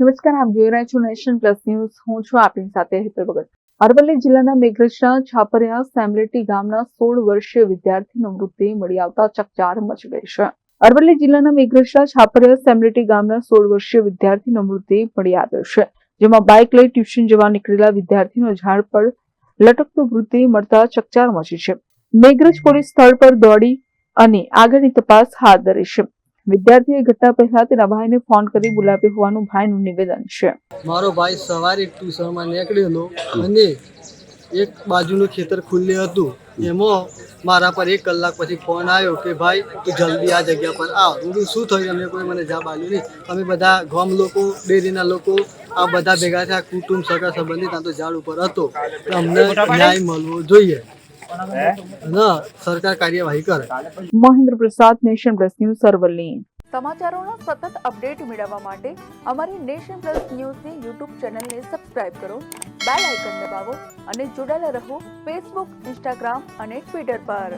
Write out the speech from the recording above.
નમસ્કાર, આપ જોઈ રહ્યા છો નેશન પ્લસ ન્યૂઝ. હું છું આપની સાથે હેતલ ભગત. અરવલ્લી જિલ્લાના મેઘરજના છાપરિયા સેમલેટી ગામના સોળ વર્ષીય વિદ્યાર્થીનો મૃતદેહ મળી આવતા ચકચાર મચી ગઈ છે. અરવલ્લી જિલ્લાના મેઘરજના છાપરિયા સેમલેટી ગામના સોળ વર્ષીય વિદ્યાર્થીનો મૃતદેહ મળી આવ્યો છે, જેમાં બાઇક લઈ ટ્યુશન જવા નીકળેલા વિદ્યાર્થીનો ઝાડ પર લટકતો મૃતદેહ મળતા ચકચાર મચી છે. મેઘરજ પોલીસ સ્થળ પર દોડી અને આગળની તપાસ હાથ ધરી છે. વિદ્યાર્થીએ ઘટના પહેલા તેના ભાઈને ફોન કરી બોલાવ્યો હોવાનું ભાઈનું નિવેદન છે. મારો ભાઈ સવારે ટ્યુશનમાં નીકળેલો અને એક બાજુનું ખેતર ખુલ્લું હતું. એમાં મારા પર એક કલાક પછી ફોન આવ્યો કે, ભાઈ, તું જલ્દી આ જગ્યા પર આવ. હું શું થયું? અમે કોઈ મને જવાબ આપ્યો નહીં. અમે બધા ગામ લોકો, ડેરીના લોકો, આ બધા ભેગા થયા. કુટુંબ સગા સંબંધી, ત્યાં તો ઝાડ ઉપર હતો. અમને ન્યાય મળવો જોઈએ. અને સરકાર કાર્યવાહી કરે. મહેન્દ્ર પ્રસાદ નેશન પ્લસ ન્યૂઝ અરવલ્લી. સમાચારોના સતત અપડેટ મેળવવા માટે અમારી નેશન પ્લસ ન્યૂઝની યુટ્યુબ ચેનલને સબસ્ક્રાઇબ કરો બેલ આઇકન દબાવો અને જોડાયેલા રહો ફેસબુક ઇન્સ્ટાગ્રામ અને ટ્વિટર પર.